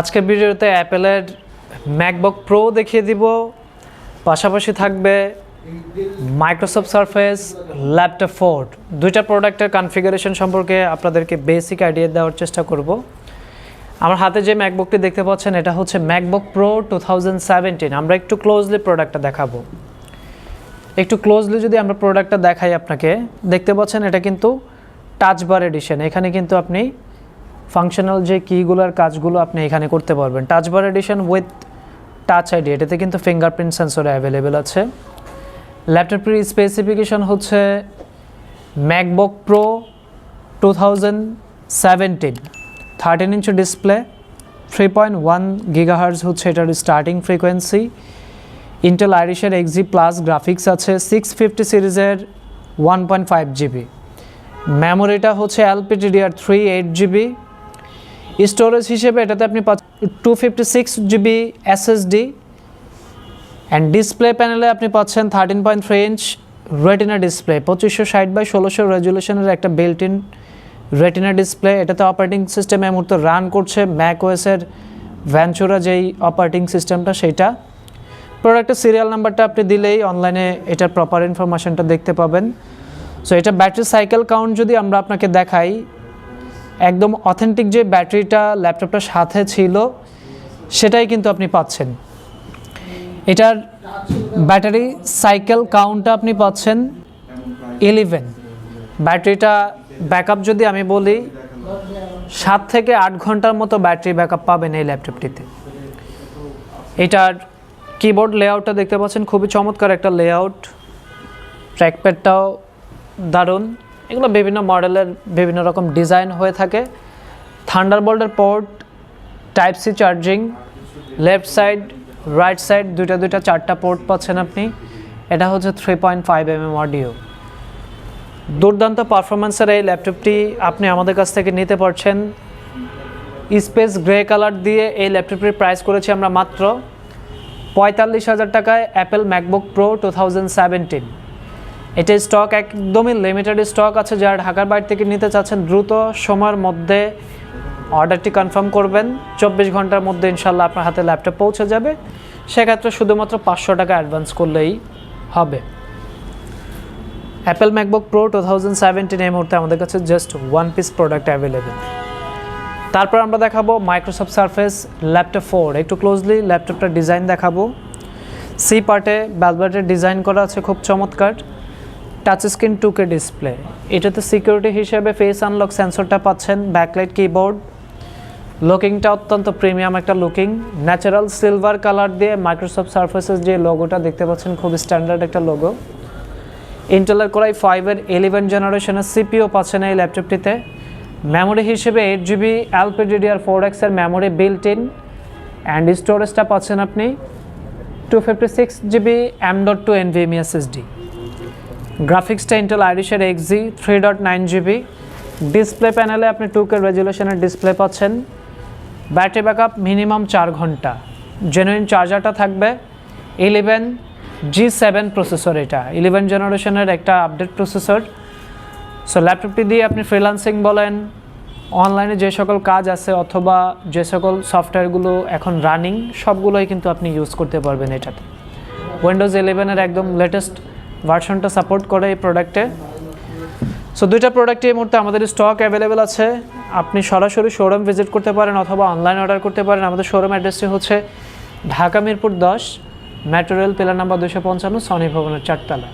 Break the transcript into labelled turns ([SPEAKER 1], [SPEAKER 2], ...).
[SPEAKER 1] আজকের ভিডিওতে অ্যাপেলের ম্যাকবুক প্রো দেখিয়ে দিব। পাশাপাশি থাকবে মাইক্রোসফট সারফেস, ল্যাপটপ ফোর্ড। দুইটা প্রোডাক্টের কনফিগারেশন সম্পর্কে আপনাদেরকে বেসিক আইডিয়া দেওয়ার চেষ্টা করব। আমার হাতে যে ম্যাকবুকটি দেখতে পাচ্ছেন, এটা হচ্ছে MacBook Pro two thousand seventeen. আমরা একটু ক্লোজলি প্রোডাক্টটা দেখাবো। একটু ক্লোজলি যদি আমরা প্রোডাক্টটা দেখাই আপনাকে, দেখতে পাচ্ছেন এটা কিন্তু টাচ বার এডিশন এখানে কিন্তু আপনি ফাংশনাল যে কিগুলোর কাজগুলো আপনি এখানে করতে পারবেন। Touch Bar edition with Touch ID এটাতে কিন্তু ফিঙ্গারপ্রিন্ট সেন্সর অ্যাভেলেবেল আছে। ল্যাপটপটির স্পেসিফিকেশন হচ্ছে MacBook Pro two thousand seventeen thirteen inch display three point one gigahertz হচ্ছে এটার স্টার্টিং ফ্রিকোয়েন্সি ইন্টেল আইরিশের এক্সি প্লাস গ্রাফিক্স আছে সিক্স ফিফটি সিরিজের ওয়ান পয়েন্ট ফাইভ জিবি মেমোরিটা হচ্ছে LPDDR three eight GB storage হিসেবে এটাতে আপনি two fifty six GB SSD and display প্যানেলে আপনি পাচ্ছেন thirteen point three inch Retina display পঁচিশশো ষাট বাই ষোলোশো রেজুলেশনের একটা বিল্ট ইন রেটিনা ডিসপ্লে এটাতে অপারেটিং সিস্টেম এই মুহূর্তে রান করছে ম্যাক ওএসের ভ্যানচুরা যেই অপারেটিং সিস্টেমটা সেইটা। প্রোডাক্টের সিরিয়াল নাম্বারটা আপনি দিলেই অনলাইনে এটার প্রপার ইনফরমেশনটা দেখতে পাবেন। সো এটা ব্যাটারি সাইকেল কাউন্ট যদি আমরা আপনাকে দেখাই একদম অথেন্টিক যে ব্যাটারিটা ল্যাপটপটার সাথে ছিল, সেটাই কিন্তু আপনি পাচ্ছেন। এটার ব্যাটারি সাইকেল কাউন্টটা আপনি পাচ্ছেন ইলেভেন ব্যাটারিটা ব্যাকআপ যদি আমি বলি, সাত থেকে আট ঘণ্টার মতো ব্যাটারি ব্যাকআপ পাবেন এই ল্যাপটপটিতে এটার কিবোর্ড লেআউটটা দেখতে পাচ্ছেন, খুবই চমৎকার একটা লেআউট ট্র্যাকপ্যাডটাও দারুণ। এগুলো বিভিন্ন মডেলের বিভিন্ন রকম ডিজাইন হয়ে থাকে। থান্ডারবোল্টের port type C charging left side right side দুইটা দুইটা চারটা পোর্ট পাচ্ছেন আপনি। এটা হচ্ছে three point five M M audio দুর্দান্ত পারফরমেন্সের এই ল্যাপটপটি আপনি আমাদের কাছ থেকে নিতে পারছেন। স্পেস গ্রে কালার দিয়ে এই ল্যাপটপটির প্রাইস করেছি আমরা মাত্র পঁয়তাল্লিশ হাজার টাকায় Apple MacBook Pro two thousand seventeen এটা স্টক একদমই লিমিটেড স্টক আছে যারা ঢাকার বাইরে থেকে নিতে চাচ্ছেন, দ্রুত সময়ের মধ্যে অর্ডারটি কনফার্ম করবেন। চব্বিশ ঘণ্টার মধ্যে ইনশাল্লাহ আপনার হাতে ল্যাপটপ পৌঁছে যাবে। সেক্ষেত্রে শুধুমাত্র পাঁচশো টাকা অ্যাডভান্স করলেই হবে। Apple MacBook Pro two thousand seventeen এই মুহূর্তে আমাদের কাছে just one piece product available তারপর আমরা দেখাবো মাইক্রোসফট সারফেস ল্যাপটপ ফোর একটু ক্লোজলি ল্যাপটপটার ডিজাইন দেখাবো। সি পার্টে ব্যালবাটের ডিজাইন করা আছে, খুব চমৎকার। টাচ স্ক্রিন টুকে ডিসপ্লে এটাতে সিকিউরিটি হিসেবে ফেস আনলক সেন্সরটা পাচ্ছেন ব্যাকলাইট কিবোর্ড লুকিংটা অত্যন্ত প্রিমিয়াম একটা লুকিং ন্যাচারাল সিলভার কালার দিয়ে মাইক্রোসফট সার্ফেসেস যে লোগোটা দেখতে পাচ্ছেন খুব স্ট্যান্ডার্ড একটা লোগো ইন্টেলের কোরাই ফাইভের ইলেভেন জেনারেশনের সিপিও পাচ্ছেন এই ল্যাপটপটিতে মেমোরি হিসেবে এইট জিবি এলপিডিডিআর ফোর এক্সের মেমোরি বিল্ট ইন অ্যান্ড স্টোরেজটা পাচ্ছেন আপনি two fifty six GB M dot two NVMe SSD গ্রাফিক্সটা Intel আইরিশের Xe three dot nine GB display প্যানেলে আপনি টু কে রেজুলেশনের ডিসপ্লে পাচ্ছেন। ব্যাটারি ব্যাকআপ মিনিমাম চার ঘণ্টা। জেনুইন চার্জারটা থাকবে। ইলেভেন জি সেভেন প্রসেসর এটা। ইলেভেন জেনারেশনের একটা আপডেট প্রসেসর সো ল্যাপটপটি দিয়ে আপনি ফ্রিলান্সিং বলেন। অনলাইনে যে সকল কাজ আছে অথবা যে সকল সফটওয়্যারগুলো এখন রানিং সবগুলোই কিন্তু আপনি ইউজ করতে পারবেন এটাতে। উইন্ডোজ ইলেভেনের একদম লেটেস্ট ভার্সনটা সাপোর্ট করে এই প্রোডাক্টে সো দুইটা প্রোডাক্টই এই মুহূর্তে আমাদের স্টক অ্যাভেলেবেল আছে। আপনি সরাসরি শোরুম ভিজিট করতে পারেন অথবা অনলাইন অর্ডার করতে পারেন। আমাদের শোরুম অ্যাড্রেসটি হচ্ছে ঢাকা মিরপুর দশ ম্যাটেরিয়াল পিলার নাম্বার দুশো পঞ্চান্ন সনি ভবনের চারতলা।